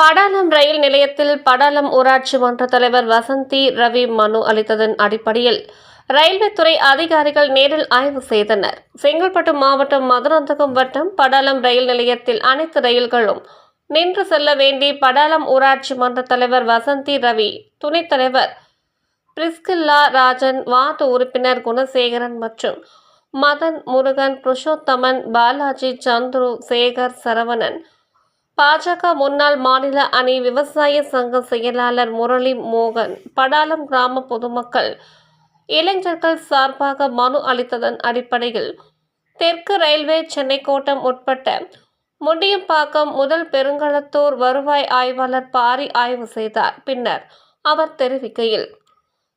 படாலம் ரயில் நிலையத்தில் படாலம் ஊராட்சி மன்ற தலைவர் வசந்தி ரவி மனு அளித்ததன் அடிப்படையில் ரயில்வே துறை அதிகாரிகள் நேரில் ஆய்வு செய்தனர். செங்கல்பட்டு மாவட்டம் மதுராந்தகம் வட்டம் படாலம் ரயில் நிலையத்தில் அனைத்து ரயில்களும் நின்று செல்ல வேண்டி படாலம் ஊராட்சி மன்ற தலைவர் வசந்தி ரவி துணைத் தலைவர் பிரிஸ்கில்லா ராஜன் வார்டு உறுப்பினர் குணசேகரன் மற்றும் மதன் முருகன் புருஷோத்தமன் பாலாஜி சந்துரு சேகர் சரவணன் பாஜக முன்னாள் மாநில அணி விவசாய சங்க செயலாளர் முரளி மோகன் படாலம் கிராம பொதுமக்கள் இளைஞர்கள் சார்பாக மனு அளித்ததன் அடிப்படையில் தெற்கு ரயில்வே சென்னை கோட்டம் உட்பட்ட முண்டியம்பாக்கம் முதல் பெருங்களத்தூர் வருவாய் ஆய்வாளர் பாரி ஆய்வு செய்தார். பின்னர் அவர் தெரிவிக்கையில்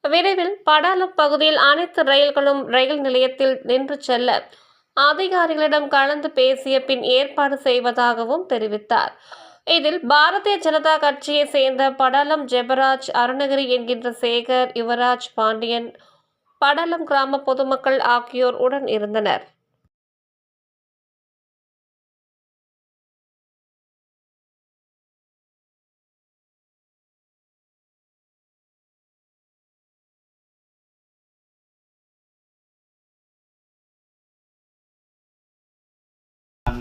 விரைவில் படாலம் பகுதியில் அனைத்து ரயில்களும் ரயில் நிலையத்தில் நின்று செல்ல அதிகாரிகளிடம் கலந்து பேசிய பின் ஏற்பாடு செய்வதாகவும் தெரிவித்தார். இதில் பாரதிய ஜனதா கட்சியை சேர்ந்த படலம் ஜெபராஜ் அருணகிரி என்கின்ற சேகர் யுவராஜ் பாண்டியன் படலம் கிராம பொதுமக்கள் ஆகியோர் உடன் இருந்தனர்.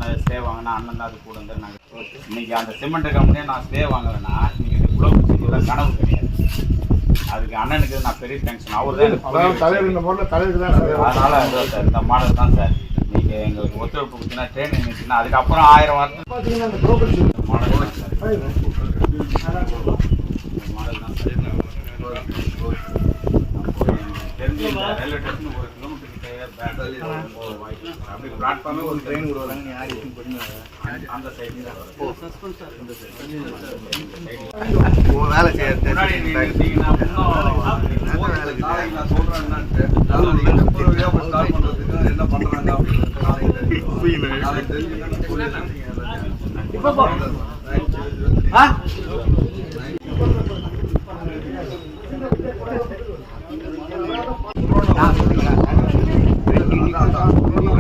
அண்ணன் ஸ்டே வாங்கினா அண்ணன் தான் அது கூட நாங்கள் இன்னைக்கு அந்த சிமெண்ட் கம்பெனியை நான் ஸ்டே வாங்குவேன்னா இன்னைக்கு இந்த குளோப் சிட்டியில் கனவு கிடையாது. அதுக்கு அண்ணனுக்கு நான் பெரிய டென்ஷன் அவர் தான் தலைவர். இந்த பொருள் தலைவருக்கு தான் அதனால இந்த மாடல் தான் சார். நீங்கள் எங்களுக்கு ஒத்துழைப்பு கொடுத்தீங்கன்னா ட்ரெயின் நின்றுச்சுன்னா அதுக்கப்புறம் ஆயிரம் வாரத்துக்கு பார்த்தீங்கன்னா அந்த global city. Model sir. Model தான் சார். தெரிஞ்சு ரயில்வே ஸ்டேஷன் ஒரு கிலோமீட்டர் அப்படி பிளாட்ஃபார்மே ஒரு ட்ரெயின் விடுவாங்க நீ யார் அந்த சைடு இந்த வேலை செய்யறது வேலைக்கு நாளைக்கு நான் சொல்றேன் என்ன பண்றாங்க அப்படின்னு